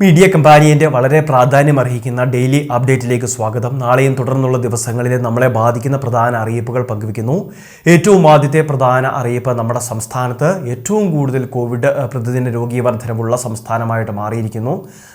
Media കമ്പാനിയന്റെ വളരെ പ്രാധാന്യം അർഹിക്കുന്ന ഡെയിലി അപ്ഡേറ്റിലേക്ക് സ്വാഗതം. നാളെയും തുടർന്നുള്ള ദിവസങ്ങളിലെ നമ്മളെ ബാധിക്കുന്ന പ്രധാന അറിയിപ്പുകൾ പങ്കുവയ്ക്കുന്നു. ഏറ്റവും ആദ്യത്തെ പ്രധാന അറിയിപ്പ് നമ്മുടെ സംസ്ഥാനത്ത് ഏറ്റവും കൂടുതൽ കോവിഡ് പ്രതിദിന രോഗി വർധനവുള്ള സംസ്ഥാനമായിട്ട് മാറിയിരിക്കുന്നു.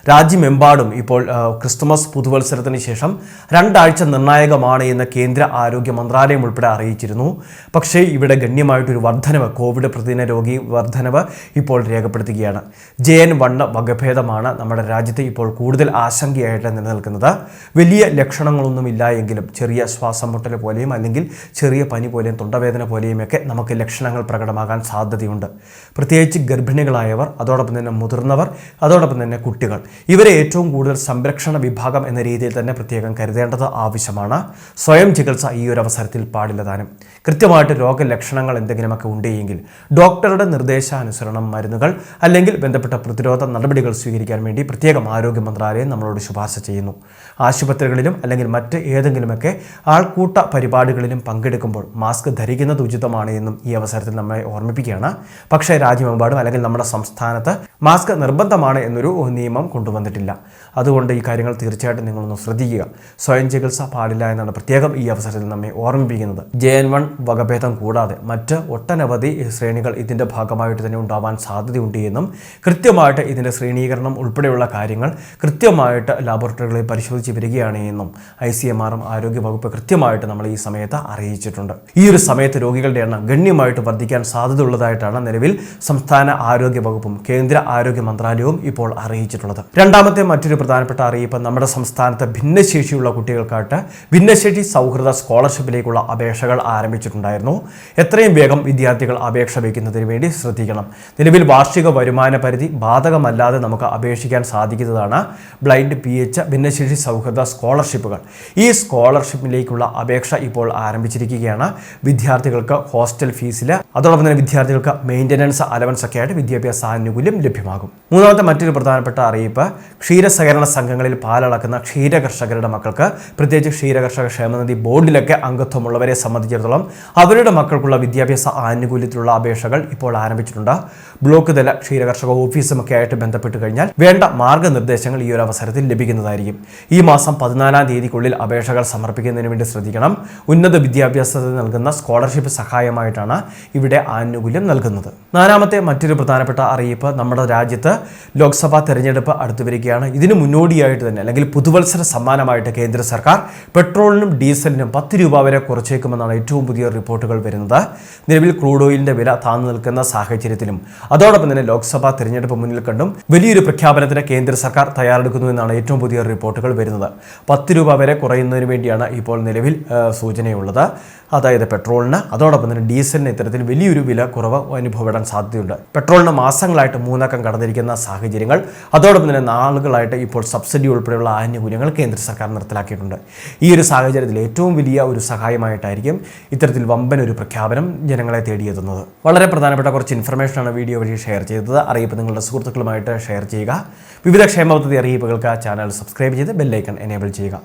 രാജ്യമെമ്പാടും ഇപ്പോൾ ക്രിസ്തുമസ് പുതുവത്സരത്തിന് ശേഷം രണ്ടാഴ്ച നിർണായകമാണ് എന്ന് കേന്ദ്ര ആരോഗ്യ മന്ത്രാലയം ഉൾപ്പെടെ അറിയിച്ചിരുന്നു. പക്ഷേ ഇവിടെ ഗണ്യമായിട്ടൊരു വർധനവ് കോവിഡ് പ്രതിദിന രോഗി വർധനവ് ഇപ്പോൾ രേഖപ്പെടുത്തുകയാണ്. ജെ എൻ വണ്ണ് വകഭേദമാണ് നമ്മുടെ രാജ്യത്ത് ഇപ്പോൾ കൂടുതൽ ആശങ്കയായിട്ട് നിലനിൽക്കുന്നത്. വലിയ ലക്ഷണങ്ങളൊന്നുമില്ല എങ്കിലും ചെറിയ ശ്വാസം മുട്ടൽ പോലെയും അല്ലെങ്കിൽ ചെറിയ പനി പോലെയും തൊണ്ടവേദന പോലെയുമൊക്കെ നമുക്ക് ലക്ഷണങ്ങൾ പ്രകടമാകാൻ സാധ്യതയുണ്ട്. പ്രത്യേകിച്ച് ഗർഭിണികളായവർ അതോടൊപ്പം തന്നെ മുതിർന്നവർ അതോടൊപ്പം തന്നെ കുട്ടികൾ. ഇവരെ ഏറ്റവും കൂടുതൽ സംരക്ഷണ വിഭാഗം എന്ന രീതിയിൽ തന്നെ പ്രത്യേകം കരുതേണ്ടത് ആവശ്യമാണ്. സ്വയം ചികിത്സ ഈ ഒരു അവസരത്തിൽ പാടില്ല താനും. കൃത്യമായിട്ട് രോഗലക്ഷണങ്ങൾ എന്തെങ്കിലുമൊക്കെ ഉണ്ടെങ്കിൽ ഡോക്ടറുടെ നിർദ്ദേശാനുസരണം മരുന്നുകൾ അല്ലെങ്കിൽ ബന്ധപ്പെട്ട പ്രതിരോധ നടപടികൾ സ്വീകരിക്കാൻ വേണ്ടി പ്രത്യേകം ആരോഗ്യ മന്ത്രാലയം നമ്മളോട് ശുപാർശ ചെയ്യുന്നു. ആശുപത്രികളിലും അല്ലെങ്കിൽ മറ്റ് ഏതെങ്കിലുമൊക്കെ ആൾക്കൂട്ട പരിപാടികളിലും പങ്കെടുക്കുമ്പോൾ മാസ്ക് ധരിക്കുന്നത് ഉചിതമാണ് എന്നും ഈ അവസരത്തിൽ നമ്മെ ഓർമ്മിപ്പിക്കുകയാണ്. പക്ഷേ രാജ്യമെമ്പാടും അല്ലെങ്കിൽ നമ്മുടെ സംസ്ഥാനത്ത് മാസ്ക് നിർബന്ധമാണ് എന്നൊരു നിയമം കൊണ്ടുവന്നിട്ടില്ല. അതുകൊണ്ട് ഈ കാര്യങ്ങൾ തീർച്ചയായിട്ടും നിങ്ങളൊന്ന് ശ്രദ്ധിക്കുക. സ്വയം ചികിത്സ പാടില്ല എന്നാണ് പ്രത്യേകം ഈ അവസരത്തിൽ നമ്മെ ഓർമ്മിപ്പിക്കുന്നത്. ജെ എൻ വൺ വകഭേദം കൂടാതെ മറ്റ് ഒട്ടനവധി ശ്രേണികൾ ഇതിന്റെ ഭാഗമായിട്ട് തന്നെ ഉണ്ടാവാൻ സാധ്യതയുണ്ട് എന്നും കൃത്യമായിട്ട് ഇതിന്റെ ശ്രേണീകരണം ഉൾപ്പെടെയുള്ള കാര്യങ്ങൾ കൃത്യമായിട്ട് ലാബോറട്ടറികളിൽ പരിശോധിച്ച് വരികയാണ് എന്നും ഐ സി എം ആറും ആരോഗ്യവകുപ്പ് കൃത്യമായിട്ട് നമ്മൾ ഈ സമയത്ത് അറിയിച്ചിട്ടുണ്ട്. ഈ ഒരു സമയത്ത് രോഗികളുടെ എണ്ണം ഗണ്യമായിട്ട് വർദ്ധിക്കാൻ സാധ്യതയുള്ളതായിട്ടാണ് നിലവിൽ സംസ്ഥാന ആരോഗ്യ വകുപ്പും കേന്ദ്ര ആരോഗ്യ മന്ത്രാലയവും ഇപ്പോൾ അറിയിച്ചിട്ടുള്ളത്. രണ്ടാമത്തെ മറ്റൊരു പ്രധാനപ്പെട്ട അറിയിപ്പ് നമ്മുടെ സംസ്ഥാനത്ത് ഭിന്നശേഷിയുള്ള കുട്ടികൾക്കായിട്ട് ഭിന്നശേഷി സൗഹൃദ സ്കോളർഷിപ്പിലേക്കുള്ള അപേക്ഷകൾ ആരംഭിച്ചിട്ടുണ്ടായിരുന്നു. എത്രയും വേഗം വിദ്യാർത്ഥികൾ അപേക്ഷ വയ്ക്കുന്നതിന് വേണ്ടി ശ്രദ്ധിക്കണം. നിലവിൽ വാർഷിക വരുമാന പരിധി ബാധകമല്ലാതെ നമുക്ക് അപേക്ഷിക്കാൻ സാധിക്കുന്നതാണ് ബ്ലൈൻഡ് പി എച്ച് ഭിന്നശേഷി സൗഹൃദ സ്കോളർഷിപ്പുകൾ. ഈ സ്കോളർഷിപ്പിലേക്കുള്ള അപേക്ഷ ഇപ്പോൾ ആരംഭിച്ചിരിക്കുകയാണ്. വിദ്യാർത്ഥികൾക്ക് ഹോസ്റ്റൽ ഫീസിൽ അതോടൊപ്പം തന്നെ വിദ്യാർത്ഥികൾക്ക് മെയിന്റനൻസ് അലവൻസ് ഒക്കെ ആയിട്ട് വിദ്യാഭ്യാസ ആനുകൂല്യം ലഭ്യമാകും. മൂന്നാമത്തെ മറ്റൊരു പ്രധാനപ്പെട്ട അറിയിപ്പ് ക്ഷീരസഹകരണ സംഘങ്ങളിൽ പാലളക്കുന്ന ക്ഷീരകർഷകരുടെ മക്കൾക്ക് പ്രത്യേകിച്ച് ക്ഷീരകർഷക ക്ഷേമനിധി ബോർഡിലൊക്കെ അംഗത്വമുള്ളവരെ സംബന്ധിച്ചിടത്തോളം അവരുടെ മക്കൾക്കുള്ള വിദ്യാഭ്യാസ ആനുകൂല്യത്തിലുള്ള അപേക്ഷകൾ ഇപ്പോൾ ആരംഭിച്ചിട്ടുണ്ട്. ബ്ലോക്ക് തല ക്ഷീരകർഷക ഓഫീസുമൊക്കെ ആയിട്ട് ബന്ധപ്പെട്ട് കഴിഞ്ഞാൽ വേണ്ട മാർഗനിർദ്ദേശങ്ങൾ ഈ ഒരു അവസരത്തിൽ ലഭിക്കുന്നതായിരിക്കും. ഈ മാസം പതിനാലാം തീയതിക്കുള്ളിൽ അപേക്ഷകൾ സമർപ്പിക്കുന്നതിന് വേണ്ടി ശ്രദ്ധിക്കണം. ഉന്നത വിദ്യാഭ്യാസത്തിന് നൽകുന്ന സ്കോളർഷിപ്പ് സഹായമായിട്ടാണ് ഇവിടെ ആനുകൂല്യം നൽകുന്നത്. നാലാമത്തെ മറ്റൊരു പ്രധാനപ്പെട്ട അറിയിപ്പ് നമ്മുടെ രാജ്യത്ത് ലോക്സഭാ തെരഞ്ഞെടുപ്പ് അടുത്തു വരികയാണ്. ഇതിന് മുന്നോടിയായിട്ട് തന്നെ അല്ലെങ്കിൽ പുതുവത്സര സമ്മാനമായിട്ട് കേന്ദ്ര സർക്കാർ പെട്രോളിനും ഡീസലിനും പത്ത് രൂപ വരെ കുറച്ചേക്കുമെന്നാണ് ഏറ്റവും പുതിയ റിപ്പോർട്ടുകൾ വരുന്നത്. നിലവിൽ ക്രൂഡ് ഓയിലിന്റെ വില താഴ്ന്നു നിൽക്കുന്ന സാഹചര്യത്തിലും അതോടൊപ്പം തന്നെ ലോക്സഭാ തെരഞ്ഞെടുപ്പ് മുന്നിൽ കണ്ടും വലിയൊരു പ്രഖ്യാപനത്തിന് കേന്ദ്ര സർക്കാർ തയ്യാറെടുക്കുന്നു എന്നാണ് ഏറ്റവും പുതിയ റിപ്പോർട്ടുകൾ വരുന്നത്. പത്ത് രൂപ വരെ കുറയുന്നതിന് വേണ്ടിയാണ് ഇപ്പോൾ നിലവിൽ സൂചനയുള്ളത്. അതായത് പെട്രോളിന് അതോടൊപ്പം തന്നെ ഡീസലിന് ഇത്തരത്തിൽ വലിയൊരു വില കുറവ് അനുഭവപ്പെടാൻ സാധ്യതയുണ്ട്. പെട്രോളിന് മാസങ്ങളായിട്ട് മൂന്നക്കം കടന്നിരിക്കുന്ന സാഹചര്യങ്ങൾ അതോടൊപ്പം തന്നെ നാളുകളായിട്ട് ഇപ്പോൾ സബ്സിഡി ഉൾപ്പെടെയുള്ള ആനുകൂല്യങ്ങൾ കേന്ദ്ര സർക്കാർ നിർത്തലാക്കിയിട്ടുണ്ട്. ഈ ഒരു സാഹചര്യത്തിൽ ഏറ്റവും വലിയ ഒരു സഹായമായിട്ടായിരിക്കും ഇത്തരത്തിൽ വമ്പൻ ഒരു പ്രഖ്യാപനം ജനങ്ങളെ തേടിയെത്തുന്നത്. വളരെ പ്രധാനപ്പെട്ട കുറച്ച് ഇൻഫർമേഷനാണ് വീഡിയോ വഴി ഷെയർ ചെയ്തത്. അറിയിപ്പ് നിങ്ങളുടെ സുഹൃത്തുക്കളുമായിട്ട് ഷെയർ ചെയ്യുക. വിവിധ ക്ഷേമ പദ്ധതി അറിയിപ്പുകൾക്ക് ചാനൽ സബ്സ്ക്രൈബ് ചെയ്ത് ബെല്ലൈക്കൺ എനേബിൾ ചെയ്യുക.